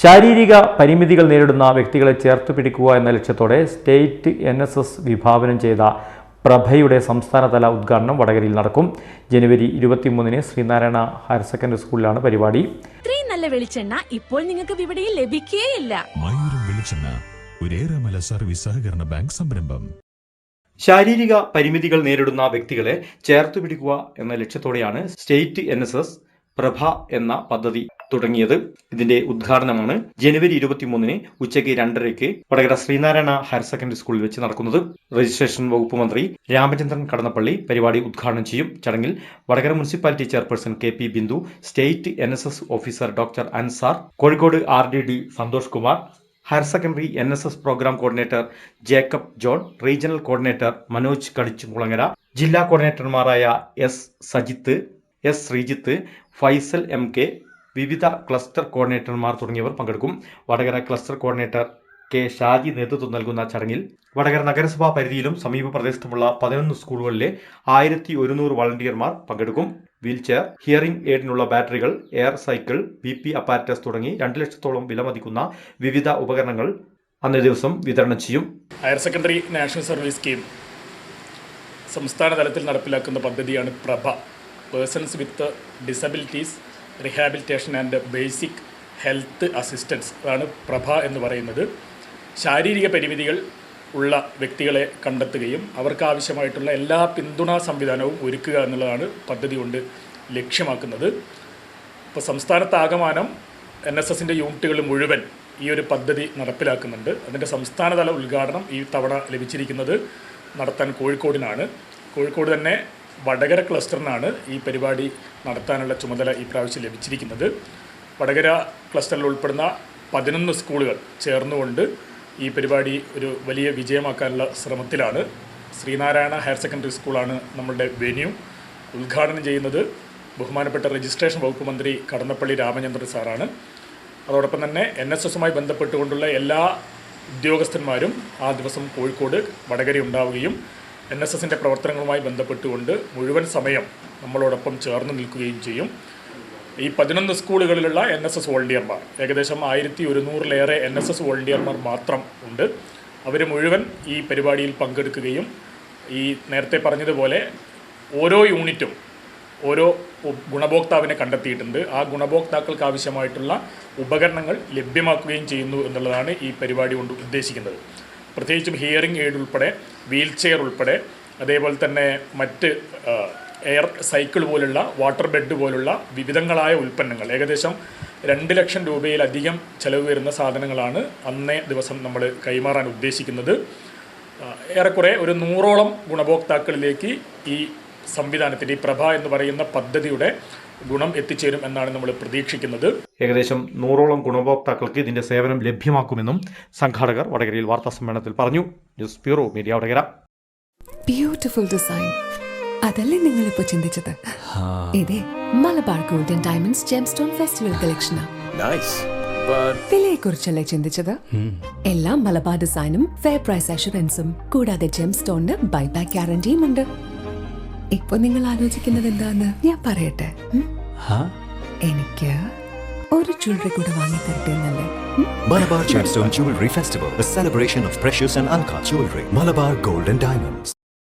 ശാരീരിക പരിമിതികൾ നേരിടുന്ന വ്യക്തികളെ ചേർത്ത് പിടിക്കുക എന്ന ലക്ഷ്യത്തോടെ സ്റ്റേറ്റ് എൻ എസ് എസ് വിഭാവനം ചെയ്ത പ്രഭയുടെ സംസ്ഥാനതല ഉദ്ഘാടനം വടകരയിൽ നടക്കും. ജനുവരി ഇരുപത്തിമൂന്നിന് ശ്രീനാരായണ ഹയർ സെക്കൻഡറി സ്കൂളിലാണ് പരിപാടി. ഇത്രയും നല്ല വെളിച്ചെണ്ണ ഇപ്പോൾ നിങ്ങൾക്ക് വിപണിയിൽ ലഭിക്കുകയില്ല മയൂരം വെളിച്ചെണ്ണ ഒരേറെമല സർവീസ് സഹകരണ ബാങ്ക് സംരംഭം. ശാരീരിക പരിമിതികൾ നേരിടുന്ന വ്യക്തികളെ ചേർത്ത് പിടിക്കുക എന്ന ലക്ഷ്യത്തോടെയാണ് state N S S Prabha എന്ന പദ്ധതി തുടങ്ങിയത് ഇതിന്റെ ഉദ്ഘാടനമാണ്. ജനുവരി ഇരുപത്തിമൂന്നിന് ഉച്ചയ്ക്ക് രണ്ടരയ്ക്ക് വടകര ശ്രീനാരായണ ഹയർ സെക്കൻഡറി സ്കൂളിൽ വെച്ച് നടക്കുന്നത് രജിസ്ട്രേഷൻ വകുപ്പ് മന്ത്രി രാമചന്ദ്രൻ കടന്നപ്പള്ളി പരിപാടി ഉദ്ഘാടനം ചെയ്യും. ചടങ്ങിൽ Vadakara municipality chairperson K P Bindu state N officer doctor Ansar Kozhikode R Santhosh Kumar higher secondary N S S programme coordinator Jacob John regional coordinator Manoj Kadichumulangara ജില്ലാ കോർഡിനേറ്റർമാരായ S Sajith S Sreejith Faisal M K വിവിധ cluster കോർഡിനേറ്റർമാർ തുടങ്ങിയവർ പങ്കെടുക്കും. Vadakara cluster coordinator K Shaji നേതൃത്വം നൽകുന്ന ചടങ്ങിൽ വടകര നഗരസഭാ പരിധിയിലും സമീപ പ്രദേശത്തുമുള്ള പതിനൊന്ന് സ്കൂളുകളിലെ ആയിരത്തി ഒരുന്നൂറ് വളണ്ടിയർമാർ പങ്കെടുക്കും. വീൽചെയർ ഹിയറിംഗ് എയ്ഡിനുള്ള ബാറ്ററികൾ air cycle B P apparatus തുടങ്ങി രണ്ട് ലക്ഷത്തോളം വിലമതിക്കുന്ന വിവിധ ഉപകരണങ്ങൾ അന്നേ ദിവസം വിതരണം ചെയ്യും. Higher secondary national service scheme സംസ്ഥാന തലത്തിൽ നടപ്പിലാക്കുന്ന പദ്ധതിയാണ് Prabha. Persons with disabilities rehabilitation and basic health assistance ആണ് പ്രഭ എന്ന് പറയുന്നത്. ശാരീരിക പരിമിതികൾ ഉള്ള വ്യക്തികളെ കണ്ടെത്തുകയും അവർക്ക് ആവശ്യമായിട്ടുള്ള എല്ലാ പിന്തുണാ സംവിധാനവും ഒരുക്കുക എന്നുള്ളതാണ് പദ്ധതി കൊണ്ട് ലക്ഷ്യമാക്കുന്നത്. ഇപ്പോൾ സംസ്ഥാനത്താകമാനം എൻ എസ് എസിന്റെ യൂണിറ്റുകൾ മുഴുവൻ ഈ ഒരു പദ്ധതി നടപ്പിലാക്കുന്നുണ്ട്. അതിന്റെ സംസ്ഥാനതല ഉദ്ഘാടനം ഈ തവണ ലഭിച്ചിരിക്കുന്നത് നടത്താൻ കോഴിക്കോടിനാണ്. കോഴിക്കോട് തന്നെ വടകര ക്ലസ്റ്ററിനാണ് ഈ പരിപാടി നടത്താനുള്ള ചുമതല ഈ പ്രാവശ്യം ലഭിച്ചിരിക്കുന്നത്. വടകര ക്ലസ്റ്ററിൽ ഉൾപ്പെടുന്ന പതിനൊന്ന് സ്കൂളുകൾ ചേർന്നുകൊണ്ട് ഈ പരിപാടി ഒരു വലിയ വിജയമാക്കാനുള്ള ശ്രമത്തിലാണ്. ശ്രീനാരായണ ഹയർ സെക്കൻഡറി സ്കൂളാണ് നമ്മളുടെ വെന്യൂ. ഉദ്ഘാടനം ചെയ്യുന്നത് ബഹുമാനപ്പെട്ട രജിസ്ട്രേഷൻ വകുപ്പ് മന്ത്രി കടന്നപ്പള്ളി രാമചന്ദ്രൻ സാറാണ്. അതോടൊപ്പം തന്നെ എൻ എസ് എസുമായി ബന്ധപ്പെട്ടുകൊണ്ടുള്ള എല്ലാ ഉദ്യോഗസ്ഥന്മാരും ആ ദിവസം കോഴിക്കോട് വടകര ഉണ്ടാവുകയും എൻ എസ് എസിന്റെ പ്രവർത്തനങ്ങളുമായി ബന്ധപ്പെട്ടുകൊണ്ട് മുഴുവൻ സമയം നമ്മളോടൊപ്പം ചേർന്ന് നിൽക്കുകയും ചെയ്യും. ഈ പതിനൊന്ന് സ്കൂളുകളിലുള്ള എൻ എസ് എസ് വോളണ്ടിയർമാർ ഏകദേശം ആയിരത്തി ഒരുന്നൂറിലേറെ എൻ എസ് എസ് വോളണ്ടിയർമാർ മാത്രം ഉണ്ട്. അവർ മുഴുവൻ ഈ പരിപാടിയിൽ പങ്കെടുക്കുകയും ഈ നേരത്തെ പറഞ്ഞതുപോലെ ഓരോ യൂണിറ്റും ഓരോ ഗുണഭോക്താവിനെ കണ്ടെത്തിയിട്ടുണ്ട്. ആ ഗുണഭോക്താക്കൾക്ക് ആവശ്യമായിട്ടുള്ള ഉപകരണങ്ങൾ ലഭ്യമാക്കുകയും ചെയ്യുന്നു എന്നുള്ളതാണ് ഈ പരിപാടി കൊണ്ട് ഉദ്ദേശിക്കുന്നത്. പ്രത്യേകിച്ചും ഹിയറിംഗ് എയ്ഡ് ഉൾപ്പെടെ വീൽ ചെയർ ഉൾപ്പെടെ അതേപോലെ തന്നെ മറ്റ് എയർ സൈക്കിൾ പോലുള്ള വാട്ടർ ബെഡ് പോലുള്ള വിവിധങ്ങളായ ഉൽപ്പന്നങ്ങൾ. ഏകദേശം രണ്ട് ലക്ഷം രൂപയിലധികം ചെലവ് വരുന്ന സാധനങ്ങളാണ് അന്നേ ദിവസം നമ്മൾ കൈമാറാൻ ഉദ്ദേശിക്കുന്നത്. ഏറെക്കുറെ ഒരു നൂറോളം ഗുണഭോക്താക്കളിലേക്ക് ഈ സംവിധാനത്തിന്റെ ഈ പ്രഭ എന്ന് പറയുന്ന പദ്ധതിയുടെ ഗുണം എത്തിച്ചേരും എന്നാണ് നമ്മൾ പ്രതീക്ഷിക്കുന്നത്. ഏകദേശം നൂറോളം ഗുണഭോക്താക്കൾക്ക് ഇതിന്റെ സേവനം ലഭ്യമാക്കുമെന്നും സംഘാടകർ വടകരയിൽ വാർത്താ സമ്മേളനത്തിൽ പറഞ്ഞു. News bureau media Vadakara. Beautiful design അതല്ലേ നിങ്ങൾ ഇപ്പൊ ചിന്തിച്ചത് ഇതേ Malabar golden diamonds gemstone festival കളക്ഷനാ വിലയെക്കുറിച്ചല്ലേ ചിന്തിച്ചത്? എല്ലാം മലബാർ ഡിസൈനും ഫെയർ പ്രൈസ് അഷുറൻസും കൂടാതെ ജെം സ്റ്റോണിന് ബൈബാക്ക് ഗ്യാരണ്ടിയും ഉണ്ട് ഇപ്പൊ നിങ്ങൾ ആലോചിക്കുന്നത് എന്താന്ന് ഞാൻ പറയട്ടെ എനിക്ക് ഒരു ജ്വല്ലറി കൂടെ വാങ്ങി തരട്ടെ എന്നല്ലേ Malabar Gemstone Jewelry Festival, a celebration of precious and uncut jewelry. Malabar Gold and Diamonds.